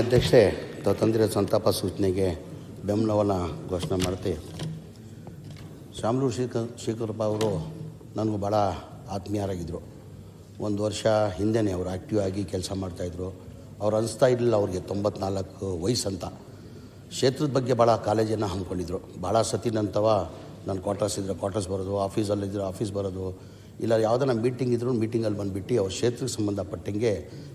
ಅಧ್ಯಕ್ಷೆ, ತಾವು ಸಂತಾಪ ಸೂಚನೆಗೆ ಬೆಂಬಲವನ್ನು ಘೋಷಣೆ ಮಾಡ್ತೀವಿ. ಶಾಮಲೂರು ಶೇಖರ್, ಶೇಖರಪ್ಪ ಅವರು ನನಗೂ ಭಾಳ ಆತ್ಮೀಯರಾಗಿದ್ದರು ಒಂದು ವರ್ಷ ಹಿಂದೆನೇ ಅವರು ಆ್ಯಕ್ಟಿವ್ ಆಗಿ ಕೆಲಸ ಮಾಡ್ತಾಯಿದ್ರು ಅವ್ರು ಅನಿಸ್ತಾ ಇರಲಿಲ್ಲ ಅವ್ರಿಗೆ ತೊಂಬತ್ನಾಲ್ಕು ವಯಸ್ಸಂತ. ಕ್ಷೇತ್ರದ ಬಗ್ಗೆ ಭಾಳ ಕಾಲೇಜನ್ನು ಹಮ್ಮಿಕೊಂಡಿದ್ರು. ಭಾಳ ಸತಿ ನಂತವ ನಾನು ಕ್ವಾರ್ಟರ್ಸ್ ಇದ್ದರೆ ಕ್ವಾರ್ಟರ್ಸ್ ಬರೋದು ಆಫೀಸಲ್ಲಿದ್ದರೆ ಆಫೀಸ್ ಬರೋದು ಇಲ್ಲ ಯಾವುದನ್ನ ಮೀಟಿಂಗ್ ಇದ್ರೂ ಮೀಟಿಂಗಲ್ಲಿ ಬಂದುಬಿಟ್ಟು ಅವ್ರ ಕ್ಷೇತ್ರಕ್ಕೆ ಸಂಬಂಧಪಟ್ಟಂಗೆ,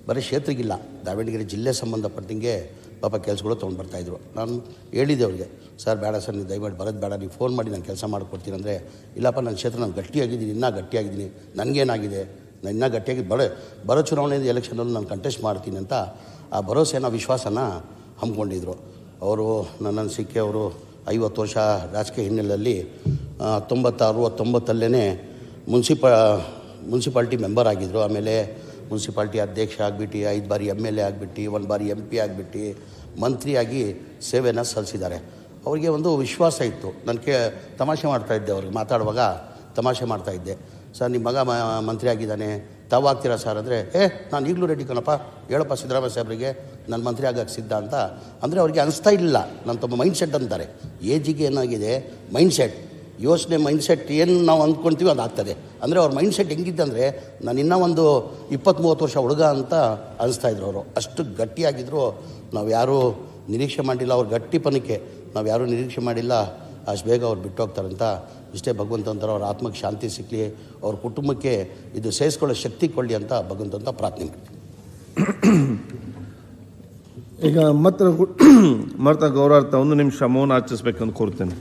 ಬರೀ ಕ್ಷೇತ್ರಕ್ಕಿಲ್ಲ, ದಾವಣಗೆರೆ ಜಿಲ್ಲೆ ಸಂಬಂಧಪಟ್ಟಂಗೆ ಪಾಪ ಕೆಲಸಗಳು ತೊಗೊಂಡು ಬರ್ತಾಯಿದ್ರು ನಾನು ಹೇಳಿದೆ ಅವ್ರಿಗೆ, ಸರ್, ಬೇಡ ಸರ್, ನೀವು ದಯಮಾಡಿ ಬರೋದು ಬೇಡ, ನೀವು ಫೋನ್ ಮಾಡಿ ನಾನು ಕೆಲಸ ಮಾಡಿಕೊಡ್ತೀನಿ ಅಂದರೆ, ಇಲ್ಲಪ್ಪ, ನನ್ನ ಕ್ಷೇತ್ರ ನಾನು ಗಟ್ಟಿಯಾಗಿದ್ದೀನಿ, ಇನ್ನೂ ಗಟ್ಟಿಯಾಗಿದ್ದೀನಿ ನನಗೇನಾಗಿದೆ ನಾನು ಇನ್ನೂ ಗಟ್ಟಿಯಾಗಿ ಬರೋ ಬರೋ ಚುನಾವಣೆ ಎಲೆಕ್ಷನಲ್ಲಿ ನಾನು ಕಂಟೆಸ್ಟ್ ಮಾಡ್ತೀನಿ ಅಂತ ಆ ಭರವಸೆನ ವಿಶ್ವಾಸನ ಹಮ್ಮಿಕೊಂಡಿದ್ರು. ಅವರು ನನ್ನನ್ನು ಸಿಕ್ಕಿ ಅವರು ಐವತ್ತು ವರ್ಷ ರಾಜಕೀಯ ಹಿನ್ನೆಲೆಯಲ್ಲಿ ಹತ್ತೊಂಬತ್ತಾರು ಹತ್ತೊಂಬತ್ತಲ್ಲೇ ಮುನ್ಸಿಪ, ಮುನ್ಸಿಪಾಲ್ಟಿ ಮೆಂಬರ್ ಆಗಿದ್ದರು ಆಮೇಲೆ ಮುನ್ಸಿಪಾಲ್ಟಿ ಅಧ್ಯಕ್ಷ ಆಗಿಬಿಟ್ಟು, ಐದು ಬಾರಿ ಎಂ ಎಲ್ ಎ ಆಗಿಬಿಟ್ಟು, ಒಂದು ಬಾರಿ ಎಂ ಪಿ ಆಗಿಬಿಟ್ಟು ಮಂತ್ರಿಯಾಗಿ ಸೇವೆಯನ್ನು ಸಲ್ಲಿಸಿದ್ದಾರೆ. ಅವರಿಗೆ ಒಂದು ವಿಶ್ವಾಸ ಇತ್ತು. ನನಗೆ ಕೇ, ತಮಾಷೆ ಮಾಡ್ತಾಯಿದ್ದೆ ಅವ್ರಿಗೆ. ಮಾತಾಡುವಾಗ ತಮಾಷೆ ಮಾಡ್ತಾಯಿದ್ದೆ ಸರ್ ನಿಮ್ಮ ಮಗ ಮಂತ್ರಿ ಆಗಿದ್ದಾನೆ. ತಾವು ಆಗ್ತೀರಾ ಸರ್? ಅಂದರೆ, ಏ, ನಾನು ಈಗಲೂ ರೆಡಿ ಕಣಪ್ಪ. ಹೇಳಪ್ಪ ಸಿದ್ದರಾಮಯ್ಯ ಸಾಹೇಬರಿಗೆ, ನಾನು ಮಂತ್ರಿ ಆಗಕ್ಕೆ ಸಿದ್ಧ ಅಂತ. ಅಂದರೆ ಅವರಿಗೆ ಅನಿಸ್ತಾ ಇಲ್ಲ. ನನ್ನ ತಮ್ಮ ಮೈಂಡ್ ಸೆಟ್ ಅಂತಾರೆ. ಏಜಿಗೆ ಏನಾಗಿದೆ? ಮೈಂಡ್ ಸೆಟ್ ಯೋಚನೆ ಮೈಂಡ್ಸೆಟ್ ಏನು ನಾವು ಅಂದ್ಕೊಳ್ತೀವಿ ಅದು ಆಗ್ತದೆ ಅಂದರೆ ಅವ್ರ ಮೈಂಡ್ಸೆಟ್ ಹೆಂಗಿದ್ದಂದರೆ, ನಾನು ಇನ್ನೂ ಒಂದು ಇಪ್ಪತ್ತು ಮೂವತ್ತು ವರ್ಷ ಹುಡುಗ ಅಂತ ಅನಿಸ್ತಾ ಇದ್ರು ಅವರು. ಅಷ್ಟು ಗಟ್ಟಿಯಾಗಿದ್ದರು ನಾವು ಯಾರೂ ನಿರೀಕ್ಷೆ ಮಾಡಿಲ್ಲ, ಅವ್ರ ಗಟ್ಟಿಪನಕ್ಕೆ ನಾವು ಯಾರೂ ನಿರೀಕ್ಷೆ ಮಾಡಿಲ್ಲ, ಅಷ್ಟು ಬೇಗ ಅವ್ರು ಬಿಟ್ಟು ಹೋಗ್ತಾರಂತ ಇಷ್ಟೇ ಭಗವಂತಂತರ ಅವ್ರ ಆತ್ಮಕ್ಕೆ ಶಾಂತಿ ಸಿಗಲಿ ಅವ್ರ ಕುಟುಂಬಕ್ಕೆ ಇದು ಸೇರಿಸ್ಕೊಳ್ಳೋ ಶಕ್ತಿ ಕೊಡಲಿ ಅಂತ ಭಗವಂತಂತ ಪ್ರಾರ್ಥನೆ ಮಾಡ್ತೀನಿ. ಈಗ ಮತ್ತೆ ಮರ್ತಾ ಗೌರವಾರ್ಥ, ಒಂದು ನಿಮಿಷ ಮೌನ ಆಚರಿಸ್ಬೇಕಂತ ಕೋರ್ತೇನೆ.